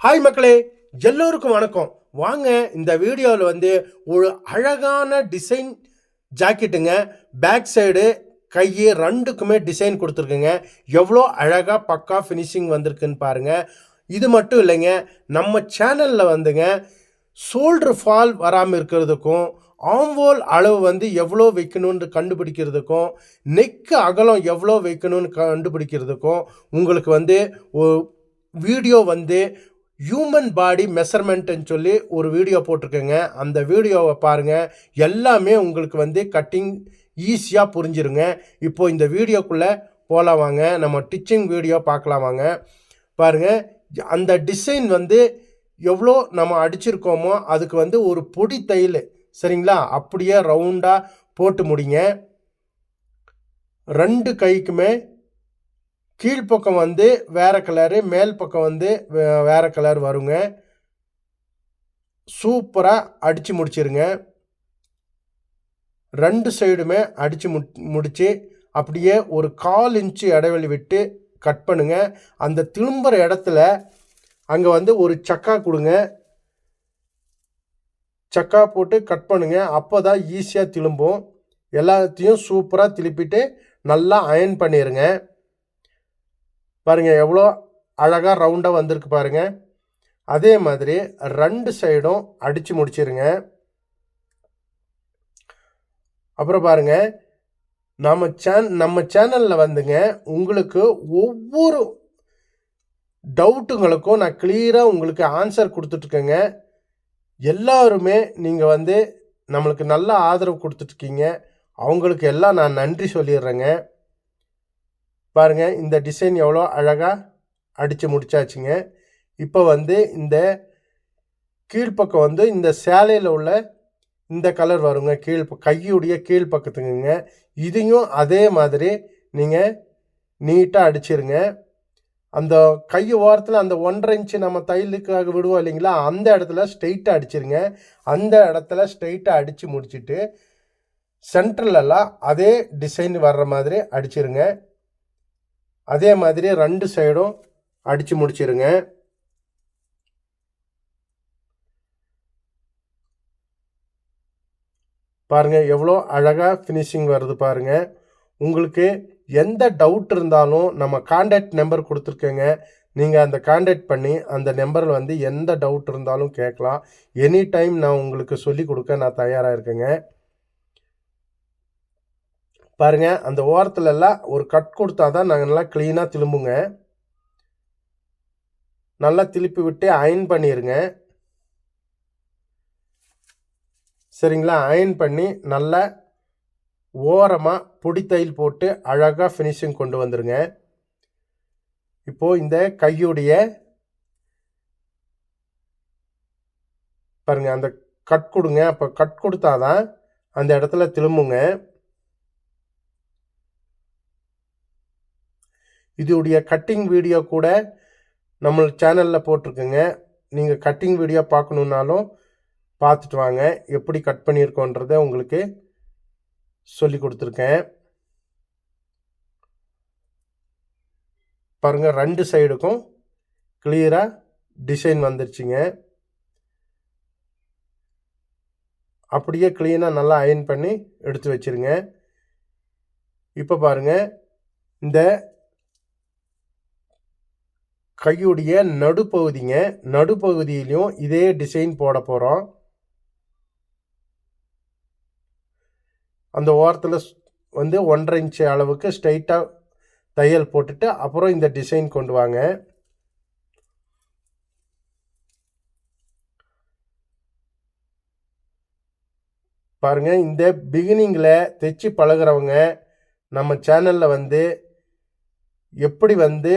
Hi மக்களே. எல்லோருக்கும் வணக்கம். வாங்க இந்த வீடியோவில் வந்து ஒரு அழகான டிசைன் ஜாக்கெட்டுங்க பேக் சைடு கை ரெண்டுக்குமே டிசைன் கொடுத்துருக்குங்க. எவ்வளோ அழகாக பக்கா ஃபினிஷிங் வந்திருக்குன்னு பாருங்கள் இது மட்டும் இல்லைங்க நம்ம சேனலில் வந்துங்க ஷோல்டர் ஃபால் வராமல் இருக்கிறதுக்கும் ஆம்வோல் அளவு வந்து எவ்வளோ வைக்கணும்னு கண்டுபிடிக்கிறதுக்கும் நெக்கு அகலம் எவ்வளோ வைக்கணும்னு கண்டுபிடிக்கிறதுக்கும் உங்களுக்கு வந்து ஒரு வீடியோ வந்து ஹியூமன் பாடி மெஷர்மெண்ட்டுன்னு சொல்லி ஒரு வீடியோ போட்டிருக்கேங்க. அந்த வீடியோவை பாருங்கள் எல்லாமே உங்களுக்கு வந்து கட்டிங் ஈஸியாக புரிஞ்சிருங்க. இப்போது இந்த வீடியோக்குள்ளே போகலாம் வாங்க. நம்ம டிச்சிங் வீடியோ பார்க்கலாம் வாங்க. பாருங்கள் அந்த டிசைன் வந்து எவ்வளோ நம்ம அடிச்சிருக்கோமோ அதுக்கு வந்து ஒரு பொடி தையல். சரிங்களா? அப்படியே ரவுண்டாக போட்டு முடிங்க. ரெண்டு கைக்குமே கீழ்ப்பக்கம் வந்து வேறு கலரு மேல் பக்கம் வந்து வே- கலர் வருங்க. சூப்பராக அடித்து முடிச்சிருங்க. ரெண்டு சைடுமே அடித்து மு முடித்து அப்படியே ஒரு கால் இன்ச்சு இடைவெளி விட்டு கட் பண்ணுங்க. அந்த திரும்புகிற இடத்துல அங்கே வந்து ஒரு சக்கா கொடுங்க. சக்கா போட்டு கட் பண்ணுங்க. அப்போ தான் ஈஸியாக திரும்பும். எல்லாத்தையும் சூப்பராக திருப்பிட்டு நல்லா அயன் பண்ணிடுங்க பாருங்கள் எவ்வளோ அழகாக ரவுண்டாக வந்திருக்கு பாருங்க. அதே மாதிரி ரெண்டு சைடும் அடித்து முடிச்சிருங்க. அப்புறம் பாருங்க நம்ம சேன் நம்ம சேனலில் வந்துங்க உங்களுக்கு ஒவ்வொரு டவுட்டுங்களுக்கும் நான் கிளியராக உங்களுக்கு ஆன்சர் கொடுத்துட்ருக்கேங்க எல்லாருமே நீங்கள் வந்து நம்மளுக்கு நல்ல ஆதரவு கொடுத்துட்ருக்கீங்க அவங்களுக்கு எல்லாம் நான் நன்றி சொல்லிடுறேங்க. பாருங்கள் இந்த டிசைன் எவ்வளோ அழகாக அடித்து முடிச்சாச்சுங்க. இப்போ வந்து இந்த கீழ்ப்பக்கம் வந்து இந்த சேலையில் உள்ள இந்த கலர் வருங்க. கீழ் கையுடைய கீழ்ப்பக்கத்துக்குங்க. இதையும் அதே மாதிரி நீங்கள் நீட்டாக அடிச்சிருங்க. அந்த கை ஓரத்தில் அந்த ஒன்றரை இன்ச்சு நம்ம தையலுக்காக விடுவோம் இல்லைங்களா? அந்த இடத்துல ஸ்ட்ரெயிட்டாக அடிச்சிருங்க. அந்த இடத்துல ஸ்ட்ரெயிட்டாக அடித்து முடிச்சிட்டு சென்ட்ரலெல்லாம் அதே டிசைன் வர்ற மாதிரி அடிச்சிருங்க. அதே மாதிரி ரெண்டு சைடும் அடித்து முடிச்சிருங்க. பாருங்கள் எவ்வளோ அழகாக ஃபினிஷிங் வருது பாருங்க. உங்களுக்கு எந்த டவுட் இருந்தாலும் நம்ம காண்டாக்ட் நம்பர் கொடுத்துருக்கேங்க. நீங்கள் அந்த காண்டாக்ட் பண்ணி அந்த நம்பரில் வந்து எந்த டவுட் இருந்தாலும் கேட்கலாம். எனி டைம் நான் உங்களுக்கு சொல்லி கொடுக்க நான் தயாராக இருக்கேங்க. பாருங்க அந்த ஓரத்துல எல்லாம் ஒரு கட் கொடுத்தா தான் நாங்கள் நல்லா க்ளீனாக திரும்புங்க. நல்லா திருப்பி விட்டு அயன் பண்ணிடுங்க சரிங்களா? அயன் பண்ணி நல்லா ஓரமாக பொடி தையல் போட்டு அழகாக ஃபினிஷிங் கொண்டு வந்துடுங்க இப்போது இந்த கையுடைய பாருங்கள் அந்த கட் கொடுங்க. அப்போ கட் கொடுத்தாதான் அந்த இடத்துல திரும்புங்க. இதோடைய கட்டிங் வீடியோ கூட நம்ம சேனலில் போட்டிருக்குங்க. நீங்கள் கட்டிங் வீடியோ பார்க்கணுன்னாலும் பார்த்துட்டு வாங்க. எப்படி கட் பண்ணியிருக்கோன்றத உங்களுக்கு சொல்லி கொடுத்துருக்கேன். பாருங்கள் ரெண்டு சைடுக்கும் கிளியராக டிசைன் வந்துருச்சுங்க. அப்படியே க்ளீனாக நல்லா அயன் பண்ணி எடுத்து வச்சிருங்க. இப்போ பாருங்கள் இந்த கையுடைய நடுப்பகுதிங்க நடுப்பகுதியிலையும் இதே டிசைன் போட போகிறோம் அந்த ஓரத்தில் வந்து ஒன்றரை இன்ச்சு அளவுக்கு ஸ்ட்ரைட்டாக தையல் போட்டுட்டு அப்புறம் இந்த டிசைன் கொண்டு வாங்க. பாருங்கள் இந்த பிகினிங்கில் தைச்சி பழகுறவங்க நம்ம சேனலில் வந்து எப்படி வந்து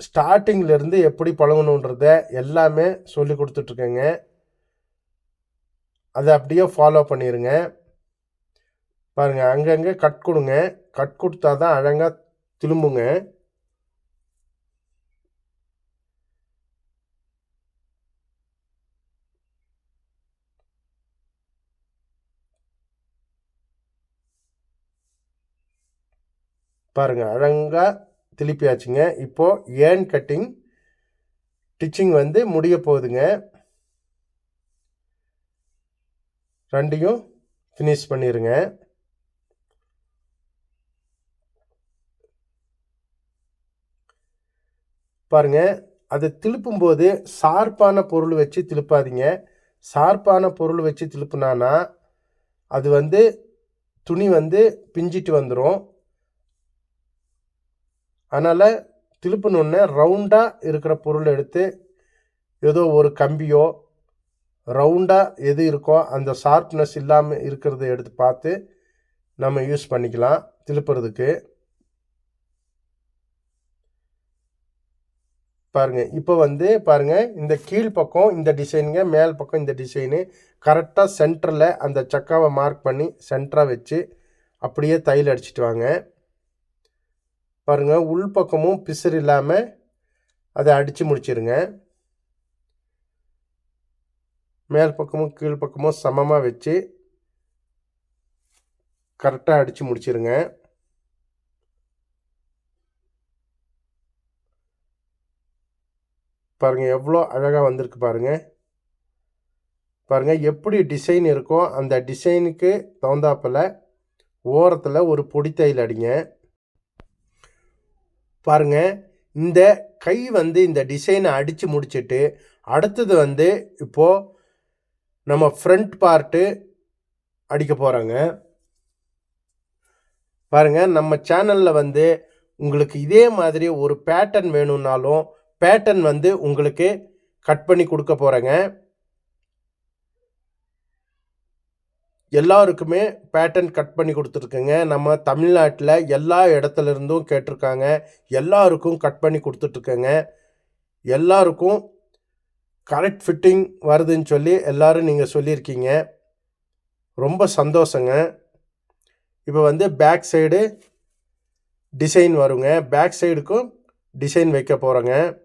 ஸ்டார்டிங்கிலேருந்து எப்படி பழகணுன்றத எல்லாமே சொல்லி கொடுத்துட்ருக்கேங்க. அதை அப்படியே ஃபாலோ பண்ணிடுங்க பாருங்கள் அங்கங்கே கட் கொடுங்க. கட் கொடுத்தா தான் அழகாக திரும்புங்க. பாருங்கள் அழகாக திருப்பியாச்சுங்க. இப்போது ஏன் கட்டிங் டிச்சிங் வந்து முடிய போகுதுங்க. ரெண்டையும் ஃபினிஷ் பண்ணிடுங்க பாருங்க அதை திருப்பும்போது சார்பான பொருள் வச்சு திருப்பாதீங்க. சார்பான பொருள் வச்சு திருப்புனானா அது வந்து துணி வந்து பிஞ்சிட்டு வந்துடும் அதனால் திருப்பினோடனே ரவுண்டாக இருக்கிற பொருள் எடுத்து ஏதோ ஒரு கம்பியோ ரவுண்டாக எது இருக்கோ அந்த ஷார்ப்னஸ் இல்லாமல் இருக்கிறத எடுத்து பார்த்து நம்ம யூஸ் பண்ணிக்கலாம் திருப்புறதுக்கு. பாருங்கள் இப்போ வந்து பாருங்கள் இந்த கீழ் பக்கம் இந்த டிசைனுங்க மேல் பக்கம் இந்த டிசைனு கரெக்டாக சென்டரில் அந்த சக்காவை மார்க் பண்ணி சென்டராக வச்சு அப்படியே தையல் அடிச்சிட்டு வாங்க. பாருங்கள் உள் பக்கமும் பிசுறு இல்லாமல் அதை அடித்து முடிச்சிருங்க. மேல் பக்கமும் கீழ் பக்கமும் சமமாக வச்சு கரெக்டாக அடித்து முடிச்சிருங்க. பாருங்கள் எவ்வளோ அழகாக வந்திருக்கு பாருங்கள் பாருங்கள் எப்படி டிசைன் இருக்கோ அந்த டிசைனுக்கு தகுந்தாப்பில் ஓரத்தில் ஒரு பொடித்தையில் அடிங்க. பாருங்க இந்த கை வந்து இந்த டிசைனை அடித்து முடிச்சுட்டு அடுத்தது வந்து இப்போது நம்ம ஃப்ரண்ட் பார்ட்டு அடிக்க போகிறோங்க பாருங்கள் நம்ம சேனலில் வந்து உங்களுக்கு இதே மாதிரி ஒரு பேட்டர்ன் வேணும்னாலும் பேட்டர்ன் வந்து உங்களுக்கு கட் பண்ணி கொடுக்க போகிறேங்க எல்லாருக்குமே பேட்டர்ன் கட் பண்ணி கொடுத்துருக்குங்க. நம்ம தமிழ்நாட்டில் எல்லா இடத்துல இருந்தும் கேட்டிருக்காங்க. எல்லாருக்கும் கட் பண்ணி கொடுத்துட்ருக்கேங்க. எல்லாருக்கும் கரெக்ட் ஃபிட்டிங் வருதுன்னு சொல்லி எல்லோரும் நீங்கள் சொல்லியிருக்கீங்க. ரொம்ப சந்தோஷங்க. இப்போ வந்து பேக் சைடு டிசைன் வருங்க. பேக் சைடுக்கும் டிசைன் வைக்க போகிறோங்க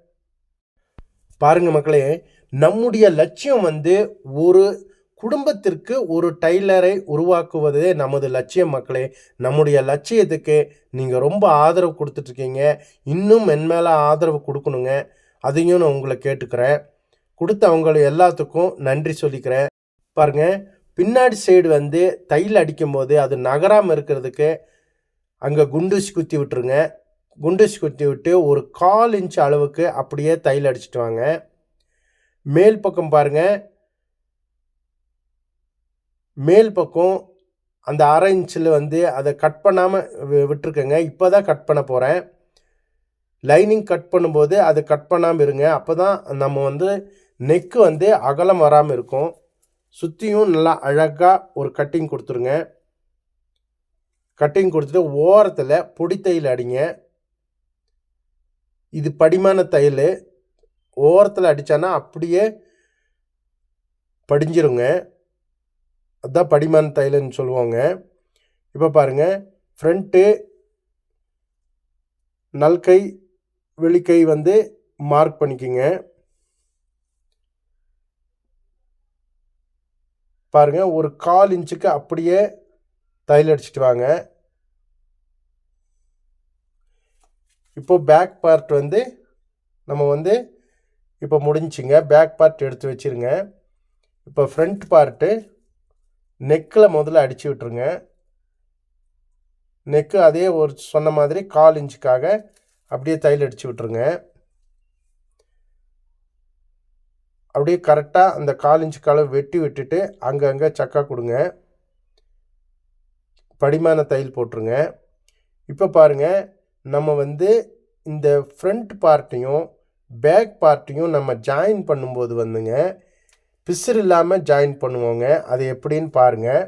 பாருங்கள் மக்களே நம்முடைய லட்சியம் வந்து ஒரு குடும்பத்திற்கு ஒரு டைலரை உருவாக்குவதே நமது லட்சியம் மக்களே. நம்முடைய லட்சியத்துக்கு நீங்கள் ரொம்ப ஆதரவு கொடுத்துட்ருக்கீங்க. இன்னும் என் மேலே ஆதரவு கொடுக்கணுங்க. அதையும் நான் உங்களை கேட்டுக்கிறேன். கொடுத்த அவங்களை எல்லாத்துக்கும் நன்றி சொல்லிக்கிறேன். பாருங்கள் பின்னாடி சைடு வந்து தையல் அடிக்கும்போது அது நகராமல் இருக்கிறதுக்கு அங்கே குண்டூசி குத்தி விட்டுருங்க. குண்டூசி குத்தி விட்டு ஒரு கால் இன்ச் அளவுக்கு அப்படியே தையல் அடிச்சிட்டு வாங்க. மேல் பக்கம் பாருங்கள் மேல் பக்கம் அந்த அரை இன்ச்சில் வந்து அதை கட் பண்ணாமல் விட்டுருக்கேங்க. இப்போ தான் கட் பண்ண போகிறேன் லைனிங் கட் பண்ணும்போது அதை கட் பண்ணாமல் இருங்க. அப்போ தான் நம்ம வந்து நெக்கு வந்து அகலம் வராமல் இருக்கும். சுற்றியும் நல்லா அழகாக ஒரு கட்டிங் கொடுத்துருங்க. கட்டிங் கொடுத்துட்டு ஓரத்தில் பொடி தையல் அடிங்க. இது படிமான தையல். ஓரத்தில் அடித்தானா அப்படியே படிஞ்சிருங்க. அதுதான் படிமான் தைலன்னு சொல்லுவாங்க. இப்போ பாருங்கள் ஃப்ரண்ட்டு நல்கை வெளிக்கை வந்து மார்க் பண்ணிக்கிங்க. பாருங்கள் ஒரு கால் இன்ச்சுக்கு அப்படியே தையல் அடிச்சிட்டு வாங்க. இப்போ பேக் பார்ட் வந்து நம்ம வந்து இப்போ முடிஞ்சிங்க பேக் பார்ட் எடுத்து வச்சுருங்க. இப்போ ஃப்ரண்ட் பார்ட்டு நெக்கில் முதல்ல அடித்து விட்டுருங்க. நெக்கு அதே ஒரு சொன்ன மாதிரி கால் இன்ச்சுக்காக அப்படியே தையல் அடித்து விட்டுருங்க. அப்படியே கரெக்டாக அந்த கால் இன்ச்சு காலை வெட்டி விட்டுட்டு அங்கங்கே சக்கா கொடுங்க. படிமான தையல் போட்டுருங்க. இப்போ பாருங்கள் நம்ம வந்து இந்த ஃப்ரண்ட் பார்ட்டையும் பேக் பார்ட்டையும் நம்ம ஜாயின் பண்ணும்போது வந்துங்க பிசுறு இல்லாமல் ஜாயின் பண்ணுவோங்க. அது எப்படின்னு பாருங்கள்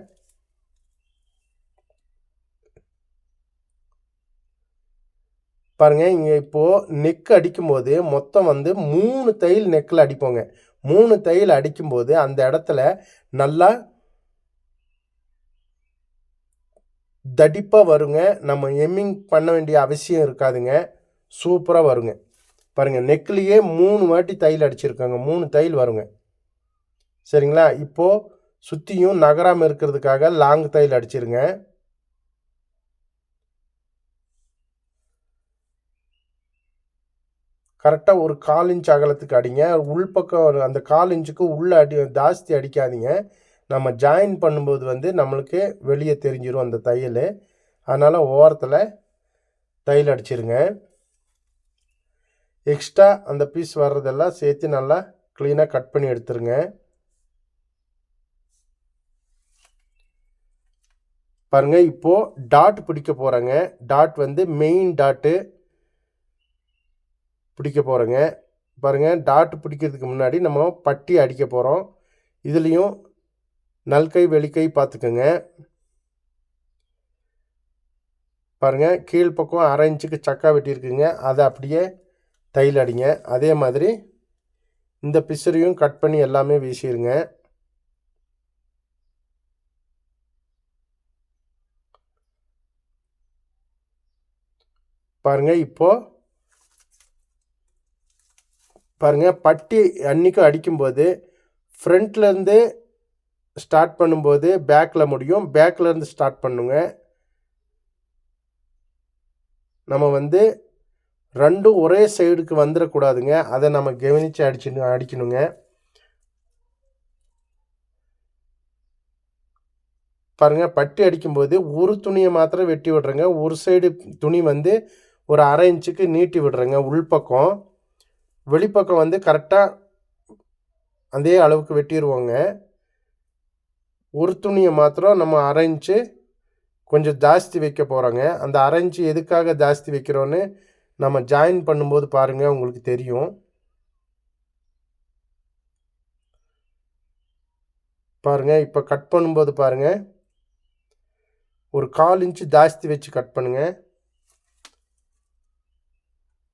பாருங்கள் இங்கே இப்போது நெக் அடிக்கும்போது மொத்தம் வந்து மூணு தையல் நெக்கில் அடிப்போங்க. மூணு தையல் அடிக்கும்போது அந்த இடத்துல நல்லா தடிப்பாக வருங்க. நம்ம எம்மிங் பண்ண வேண்டிய அவசியம் இருக்காதுங்க. சூப்பராக வருங்க. பாருங்கள் நெக்லேயே மூணு வாட்டி தையல் அடிச்சிருக்காங்க. மூணு தையல் வருங்க. சரிங்களா? இப்போது சுற்றியும் நகராமல் இருக்கிறதுக்காக லாங் தையல் அடிச்சிருங்க. கரெக்டாக ஒரு கால் இன்ச் அகலத்துக்கு அடிங்க. உள்பக்கம் அந்த கால் இன்ச்சுக்கு உள்ளே அடி ஜாஸ்தி அடிக்காதீங்க. நம்ம ஜாயின் பண்ணும்போது வந்து நம்மளுக்கு வெளியே தெரிஞ்சிரும் அந்த தையல். அதனால் ஓரத்தில் தையல் அடிச்சிருங்க. எக்ஸ்ட்ரா அந்த பீஸ் வர்றதெல்லாம் சேர்த்து நல்லா க்ளீனாக கட் பண்ணி எடுத்துருங்க. பாருங்க இப்போது டாட் பிடிக்க போகிறேங்க டாட் வந்து மெயின் டாட்டு பிடிக்க போகிறேங்க பாருங்க டாட் பிடிக்கிறதுக்கு முன்னாடி நம்ம பட்டி அடிக்க போகிறோம் இதுலேயும் நல்கை வெளிக்கை பார்த்துக்கோங்க. பாருங்க கீழ்ப்பக்கம் அரை இன்ச்சுக்கு சக்கா வெட்டியிருக்குங்க. அதை அப்படியே தையல் அடிங்க. அதே மாதிரி இந்த பிசுரையும் கட் பண்ணி எல்லாமே வீசிடுங்க பாருங்க இப்போ பாருங்க பட்டி அன்னைக்கும் அடிக்கும்போது ஃப்ரண்ட்லேருந்து ஸ்டார்ட் பண்ணும்போது பேக்கில் முடியும். பேக்கிலேருந்து ஸ்டார்ட் பண்ணுங்க. நம்ம வந்து ரெண்டும் ஒரே சைடுக்கு வந்துடக்கூடாதுங்க. அதை நம்ம கவனித்து அடிச்சு அடிக்கணுங்க. பாருங்கள் பட்டி அடிக்கும்போது ஒரு துணியை மாத்திரம் வெட்டி விடுறேங்க. ஒரு சைடு துணி வந்து ஒரு அரை இன்ச்சுக்கு நீட்டி விடுறேங்க உள்பக்கம். வெளிப்பக்கம் வந்து கரெக்டாக அதே அளவுக்கு வெட்டிடுவோங்க ஒரு துணியை மாத்திரம் நம்ம அரை இன்ச்சு கொஞ்சம் ஜாஸ்தி வைக்க போகிறோங்க அந்த அரை இன்ச்சு எதுக்காக ஜாஸ்தி வைக்கிறோன்னு நம்ம ஜாயின் பண்ணும்போது பாருங்கள் உங்களுக்கு தெரியும். பாருங்கள் இப்போ கட் பண்ணும்போது பாருங்கள் ஒரு கால் இன்ச்சு ஜாஸ்தி வச்சு கட் பண்ணுங்கள்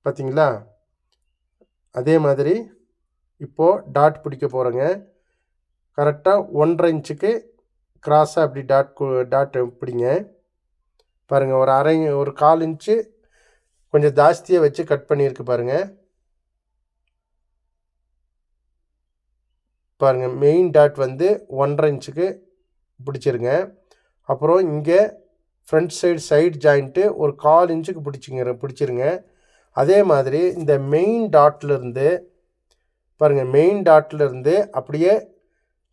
பார்த்தீங்களா அதே மாதிரி இப்போது டாட் பிடிக்க போகிறோங்க கரெக்டாக ஒன்றரை இன்ச்சுக்கு கிராஸாக அப்படி டாட் டாட் பிடிங்க. பாருங்கள் ஒரு அரை ஒரு கால் இன்ச்சு கொஞ்சம் ஜாஸ்தியாக வச்சு கட் பண்ணியிருக்கு பாருங்கள் பாருங்கள் மெயின் டாட் வந்து ஒன்றரை இன்ச்சுக்கு பிடிச்சிருங்க. அப்புறம் இங்கே ஃப்ரண்ட் சைடு சைடு ஜாயிண்ட்டு ஒரு கால் இன்ச்சுக்கு பிடிச்சிங்க பிடிச்சிருங்க. அதே மாதிரி இந்த மெயின் டாட்லேருந்து பாருங்கள் மெயின் டாட்லேருந்து அப்படியே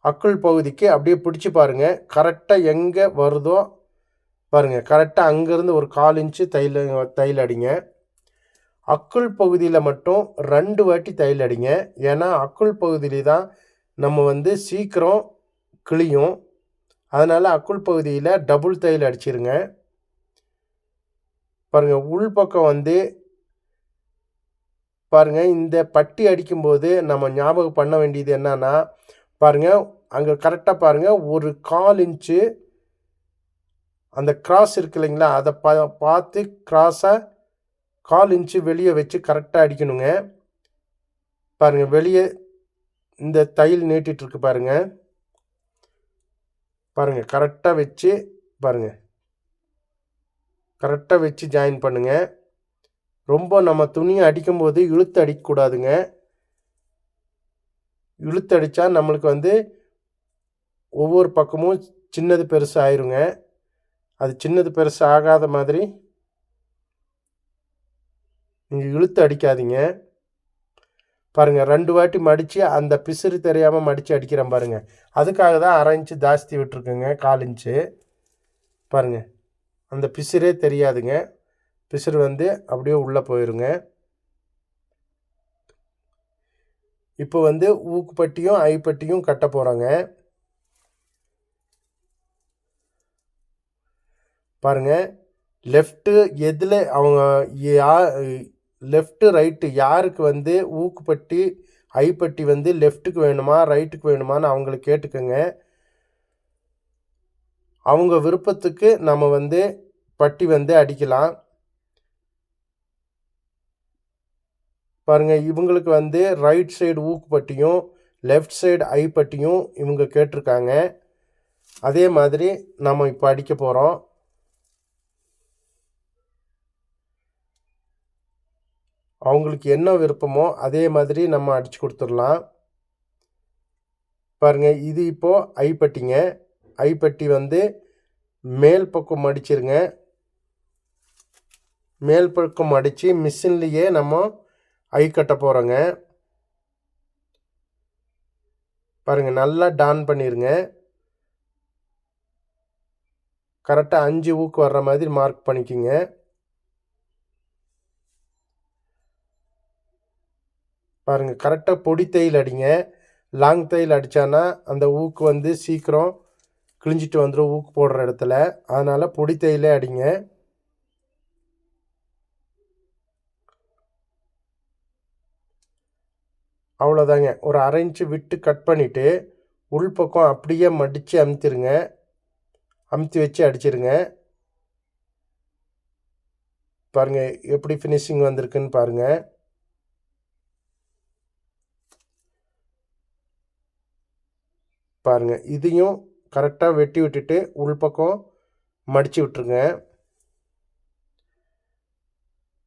அக்குள் பகுதிக்கு அப்படியே பிடிச்சி பாருங்கள் கரெக்டாக எங்கே வருதோ பாருங்கள் கரெக்டாக அங்கேருந்து ஒரு கால் இன்ச்சு தையல் தையல் அடிங்க. அக்குள் பகுதியில் மட்டும் ரெண்டு வாட்டி தையல் அடிங்க. ஏன்னா அக்குள் பகுதியில் தான் நம்ம வந்து சீக்கிரம் கிளியும் அதனால் அக்குள் பகுதியில் டபுள் தையல் அடிச்சிருங்க. பாருங்கள் உள் பக்கம் வந்து பாருங்கள் இந்த பட்டி அடிக்கும்போது நம்ம ஞாபகம் பண்ண வேண்டியது என்னன்னா பாருங்கள் அங்கே கரெக்டாக பாருங்கள் ஒரு கால் இன்ச்சு அந்த கிராஸ் இருக்கு இல்லைங்களா அதை பா பார்த்து கிராஸை கால் இன்ச்சு வெளியே வச்சு கரெக்டாக அடிக்கணுங்க. பாருங்கள் வெளியே இந்த தையல் நீட்டிகிட்ருக்கு பாருங்கள் பாருங்கள் கரெக்டாக வச்சு பாருங்கள் கரெக்டாக வச்சு ஜாயின் பண்ணுங்கள் ரொம்ப நம்ம துணியை அடிக்கும்போது இழுத்து அடிக்கக்கூடாதுங்க. இழுத்து அடித்தா நம்மளுக்கு வந்து ஒவ்வொரு பக்கமும் சின்னது பெருசு ஆயிருங்க. அது சின்னது பெருசு ஆகாத மாதிரி நீங்கள் இழுத்து அடிக்காதீங்க. பாருங்கள் ரெண்டு வாட்டி மடித்து அந்த பிசிறு தெரியாமல் மடித்து அடிக்கிறேன் பாருங்கள் அதுக்காக தான் அரை இன்ச்சு ஜாஸ்தி விட்டுருக்குங்க கால் இன்ச்சு. பாருங்கள் அந்த பிசிறே தெரியாதுங்க. பிசுறு வந்து அப்படியே உள்ளே போயிருங்க. இப்போ வந்து ஊக்குப்பட்டியும் ஐப்பட்டியும் கட்ட போகிறோங்க பாருங்கள் லெஃப்ட்டு எதில் அவங்க யா லெஃப்ட்டு ரைட்டு யாருக்கு வந்து ஊக்குப்பட்டி ஐப்பட்டி வந்து லெஃப்ட்டுக்கு வேணுமா ரைட்டுக்கு வேணுமான்னு அவங்கள கேட்டுக்கோங்க. அவங்க விருப்பத்துக்கு நம்ம வந்து பட்டி வந்து அடிக்கலாம். பாருங்கள் இவங்களுக்கு வந்து ரைட் சைடு ஊக்குப்பட்டியும் லெஃப்ட் சைடு ஐப்பட்டியும் இவங்க கேட்டிருக்காங்க. அதே மாதிரி நம்ம இப்போ அடிக்க போகிறோம் அவங்களுக்கு என்ன விருப்பமோ அதே மாதிரி நம்ம அடித்து கொடுத்துடலாம். பாருங்கள் இது இப்போது ஐப்பட்டிங்க ஐப்பட்டி வந்து மேல் பக்கம் அடிச்சிருங்க. மேல் பக்கம் அடித்து மிஷின்லேயே நம்ம ஐ கட்ட போகிறோங்க பாருங்கள் நல்லா டான் பண்ணிடுங்க கரெக்டாக அஞ்சு ஊக்கு வர்ற மாதிரி மார்க் பண்ணிக்கிங்க. பாருங்கள் கரெக்டாக பொடி தையல் அடிங்க. லாங் தையல் அடித்தானா அந்த ஊக்கு வந்து சீக்கிரம் கிழிஞ்சிட்டு வந்துடும் ஊக்கு போடுற இடத்துல. அதனால் பொடி தையலே அடிங்க. அவ்வளோதாங்க ஒரு அரை இன்ச்சு விட்டு கட் பண்ணிவிட்டு உள் பக்கம் அப்படியே மடித்து அமுத்திருங்க. அமுத்தி வச்சு அடிச்சிருங்க. பாருங்கள் எப்படி ஃபினிஷிங் வந்திருக்குன்னு பாருங்கள் பாருங்கள் இதையும் கரெக்டாக வெட்டி விட்டுட்டு உள்பக்கம் மடித்து விட்டுருங்க.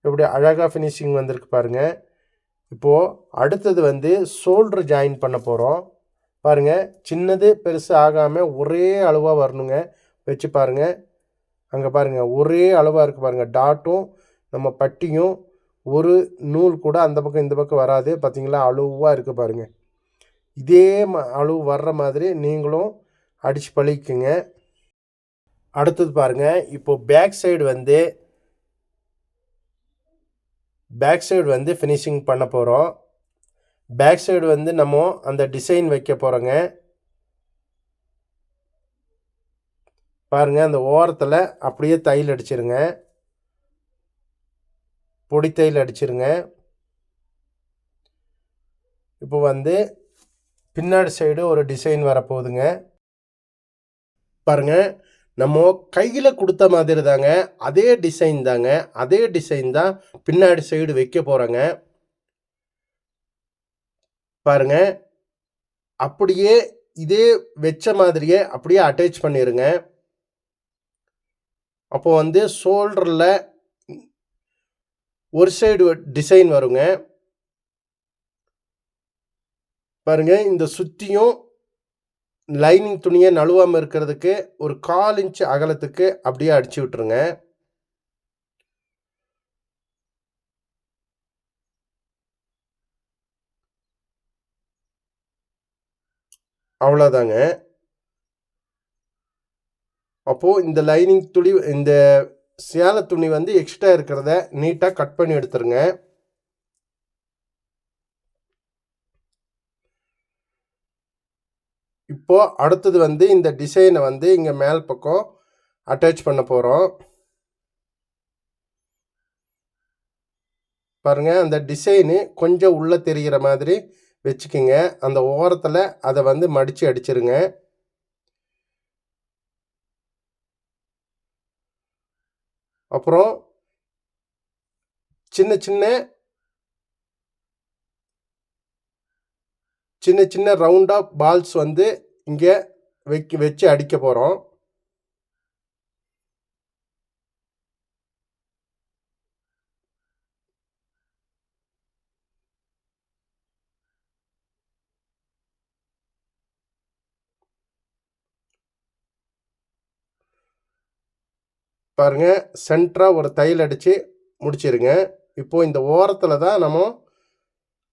எப்படி அழகாக ஃபினிஷிங் வந்திருக்கு பாருங்கள் இப்போது அடுத்தது வந்து ஷோல்ட்ரு ஜாயின் பண்ண போகிறோம் பாருங்கள் சின்னது பெருசு ஆகாமல் ஒரே அளவாக வரணுங்க. வச்சு பாருங்கள் அங்கே பாருங்கள் ஒரே அளவாக இருக்குது பாருங்கள் டாட்டும் நம்ம பட்டியும் ஒரு நூல் கூட அந்த பக்கம் இந்த பக்கம் வராது. பார்த்தீங்களா அளவாக இருக்குது பாருங்கள் இதே ம அளவு வர்ற மாதிரி நீங்களும் அடித்து பழகிக்குங்க. அடுத்தது பாருங்கள் இப்போது பேக் சைடு வந்து பேக் சைடு வந்து ஃபினிஷிங் பண்ண போகிறோம் பேக் சைடு வந்து நம்ம அந்த டிசைன் வைக்க போகிறோங்க பாருங்கள் அந்த ஓரத்தில் அப்படியே தையல் அடிச்சிருங்க. பொடி தையல் அடிச்சிருங்க. இப்போ வந்து பின்னாடி சைடு ஒரு டிசைன் வரப்போகுதுங்க. பாருங்க நம்ம கையில் கொடுத்த மாதிரி தாங்க அதே டிசைன் தாங்க அதே டிசைன் தான் பின்னாடி சைடு வைக்க போகிறோங்க பாருங்க அப்படியே இதே வச்ச மாதிரியே அப்படியே அட்டாச் பண்ணிடுங்க அப்போ வந்து ஷோல்டரில் ஒரு சைடு டிசைன் வருங்க. பாருங்க இந்த சுற்றியும் லைனிங் துணியை நழுவாமல் இருக்கிறதுக்கு ஒரு கால் இன்ச் அகலத்துக்கு அப்படியே அடிச்சு விட்டுருங்க. அவ்வளோதாங்க. அப்போது இந்த லைனிங் துணி இந்த சேலை துணி வந்து எக்ஸ்ட்ரா இருக்கிறத நீட்டாக கட் பண்ணி எடுத்துருங்க. இப்போது அடுத்தது வந்து இந்த டிசைனை வந்து இங்கே மேல் பக்கம் அட்டாச் பண்ண போகிறோம் பாருங்க அந்த டிசைனு கொஞ்சம் உள்ளே தெரிகிற மாதிரி வச்சுக்கோங்க. அந்த ஓரத்தில் அதை வந்து மடித்து அடிச்சிருங்க. அப்புறம் சின்ன சின்ன சின்ன சின்ன ரவுண்டாக பால்ஸ் வந்து இங்கே வைக்க வச்சு அடிக்க போகிறோம் பாருங்கள் சென்டராக ஒரு தையல் அடித்து முடிச்சிருங்க. இப்போது இந்த ஓரத்தில் தான் நம்ம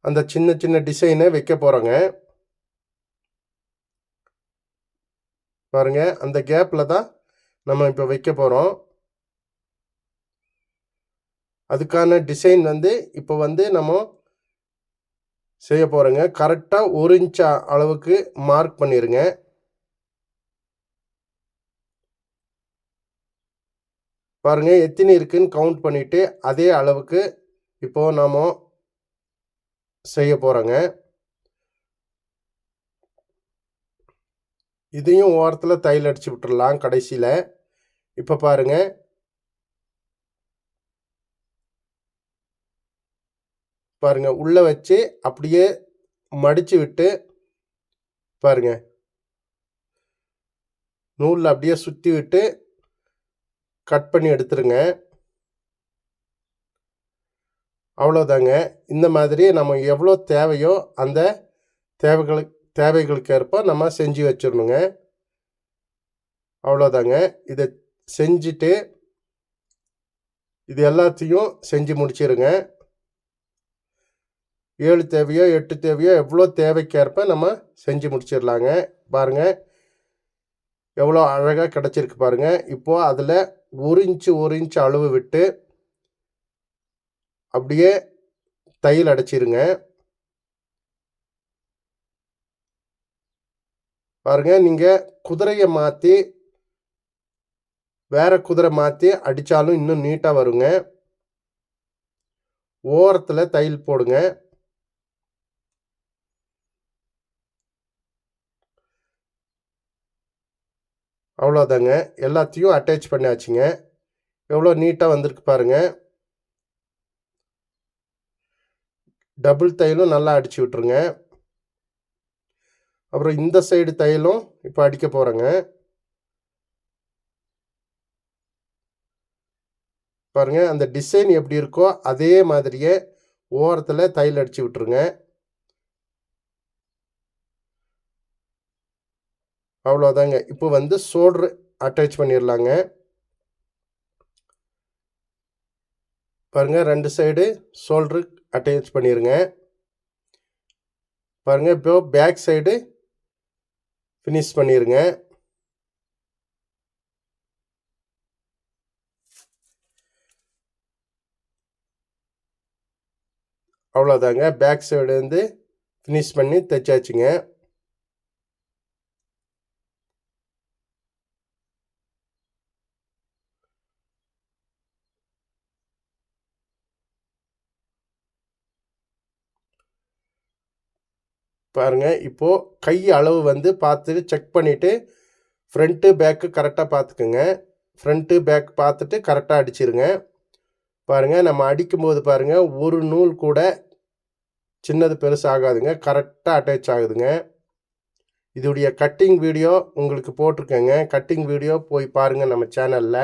அந்த சின்ன சின்ன டிசைனை வைக்க போகிறோங்க பாருங்க அந்த கேப்பில் தான் நம்ம இப்போ வைக்க போகிறோம் அதுக்கான டிசைன் வந்து இப்போ வந்து நம்ம செய்ய போகிறோங்க கரெக்டாக ஒரு இன்ச் அளவுக்கு மார்க் பண்ணிடுங்க பாருங்கள் எத்தனை இருக்குதுன்னு கவுண்ட் பண்ணிவிட்டு அதே அளவுக்கு இப்போது நாம் செய்ய போகிறோங்க இதையும் ஓரத்தில் தையல் அடிச்சு விட்டுடலாம் கடைசியில். இப்போ பாருங்க. பாருங்க உள்ளே வச்சு அப்படியே மடித்து விட்டு பாருங்க. நூலில் அப்படியே சுற்றி விட்டு கட் பண்ணி எடுத்துருங்க. அவ்வளோதாங்க இந்த மாதிரி நம்ம எவ்வளோ தேவையோ அந்த தேவைகளுக்கு தேவைகளுக்கேற்ப நம்ம செஞ்சு வச்சிடணுங்க அவ்வளோதாங்க இதை செஞ்சுட்டு இது எல்லாத்தையும் செஞ்சு முடிச்சிருங்க. ஏழு தேவையோ எட்டு தேவையோ எவ்வளோ தேவைக்கேற்ப நம்ம செஞ்சு முடிச்சிடலாங்க பாருங்கள் எவ்வளோ அழகாக கிடச்சிருக்கு பாருங்கள் இப்போது அதில் ஒரு இன்ச்சு ஒரு இன்ச்சு அளவு விட்டு அப்படியே தையல் அடைச்சிருங்க. பாருங்க நீங்கள் குதிரையை மாற்றி வேற குதிரை மாற்றி அடித்தாலும் இன்னும் நீட்டாக வருங்க. ஓரத்தில் தையல் போடுங்க. அவ்வளோதாங்க எல்லாத்தையும் அட்டாச் பண்ணியாச்சுங்க எவ்வளோ நீட்டாக வந்திருக்கு பாருங்கள் டபுள் தையலும் நல்லா அடித்து விட்ருங்க அப்புறம் இந்த சைடு தையலும் இப்போ அடிக்க போகிறேங்க பாருங்க அந்த டிசைன் எப்படி இருக்கோ அதே மாதிரியே ஓரத்தில் தையல் அடித்து விட்ருங்க அவ்வளோதாங்க இப்போ வந்து சோல்ட்ரு அட்டாச் பண்ணிடலாங்க பாருங்கள் ரெண்டு சைடு சோல்ட்ரு அட்டாச் பண்ணிடுங்க பாருங்க இப்போ பேக் சைடு ஃபினிஷ் பண்ணிடுங்க அவ்வளோதாங்க பேக் சைடு வந்து ஃபினிஷ் பண்ணி தைச்சாச்சுங்க. பாருங்க இப்போது கை அளவு வந்து பார்த்துட்டு செக் பண்ணிவிட்டு ஃப்ரண்ட்டு பேக்கு கரெக்டாக பார்த்துக்குங்க. ஃப்ரண்ட்டு பேக் பார்த்துட்டு கரெக்டாக அடிச்சிருங்க. பாருங்கள் நம்ம அடிக்கும்போது பாருங்கள் ஒரு நூல் கூட சின்னது பெருசு ஆகாதுங்க. கரெக்டாக அட்டாச் ஆகுதுங்க. இதோடைய கட்டிங் வீடியோ உங்களுக்கு போட்டிருக்கேங்க. கட்டிங் வீடியோ போய் பாருங்கள் நம்ம சேனலில்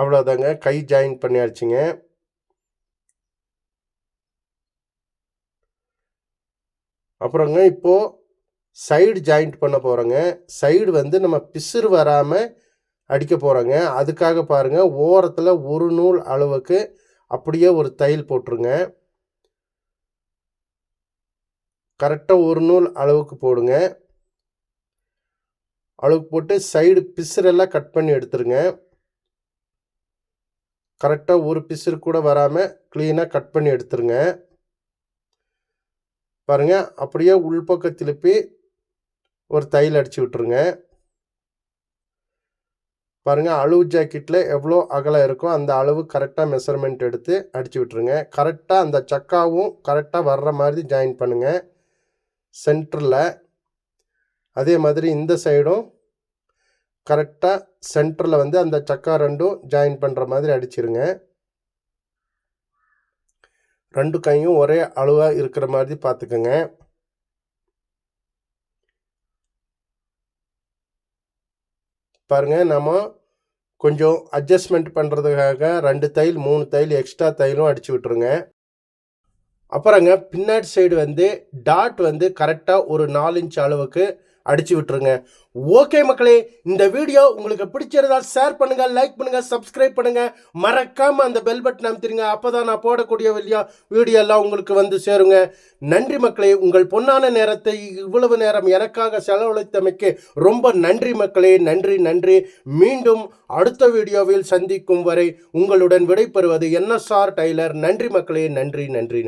அவ்வளோதாங்க கை ஜாயின் பண்ணியாச்சுங்க. அப்புறங்க இப்போது சைடு ஜாயிண்ட் பண்ண போகிறோங்க சைடு வந்து நம்ம பிசுறு வராமல் அடிக்க போகிறோங்க அதுக்காக பாருங்கள் ஓரத்தில் ஒரு நூல் அளவுக்கு அப்படியே ஒரு தையல் போட்டுருங்க. கரெக்டாக ஒரு நூல் அளவுக்கு போடுங்க. அளவுக்கு போட்டு சைடு பிசுரெல்லாம் கட் பண்ணி எடுத்துருங்க. கரெக்டாக ஒரு பிசுறு கூட வராமல் க்ளீனாக கட் பண்ணி எடுத்துருங்க. பாருங்க அப்படியே உள்பக்கம் திருப்பி ஒரு தையல் அடிச்சு விட்டுருங்க. பாருங்க அளவு ஜாக்கெட்டில் எவ்வளோ அகலம் இருக்கோ அந்த அளவு கரெக்டாக மெஷர்மெண்ட் எடுத்து அடிச்சு விட்டுருங்க. கரெக்டாக அந்த சக்காவும் கரெக்டாக வர்ற மாதிரி ஜாயின் பண்ணுங்கள் சென்டரில் அதே மாதிரி இந்த சைடும் கரெக்டாக சென்டரில் வந்து அந்த சக்கா ரெண்டும் ஜாயின் பண்ணுற மாதிரி அடிச்சிருங்க. ரெண்டு கையும் ஒரே அளவாக இருக்கிற மாதிரி பார்த்துக்கோங்க. பாருங்கள் நம்ம கொஞ்சம் அட்ஜஸ்ட்மெண்ட் பண்ணுறதுக்காக ரெண்டு தையல் மூணு தையல் எக்ஸ்ட்ரா தையலும் அடித்து விட்டுருங்க. அப்புறங்க பின்னாடி சைடு வந்து டாட் வந்து கரெக்டாக ஒரு நாலு இன்ச் அளவுக்கு அடிச்சு விட்டுருங்க. ஓகே மக்களே இந்த வீடியோ உங்களுக்கு பிடிச்சிருந்தா ஷேர் பண்ணுங்க லைக் பண்ணுங்க சப்ஸ்கிரைப் பண்ணுங்க. மறக்காம அந்த பெல் பட்டன் அமைத்திருங்க. அப்பதான் நான் போடக்கூடிய வீடியோ வீடியோ எல்லாம் உங்களுக்கு வந்து சேருங்க. நன்றி மக்களே உங்கள் பொன்னான நேரத்தை இவ்வளவு நேரம் எனக்காக செலவழித்தமைக்கு ரொம்ப நன்றி மக்களே நன்றி நன்றி. மீண்டும் அடுத்த வீடியோவில் சந்திக்கும் வரை உங்களுடன் விடைபெறுவது என்எஸ்ஆர் டைலர் நன்றி மக்களே நன்றி நன்றி நன்றி.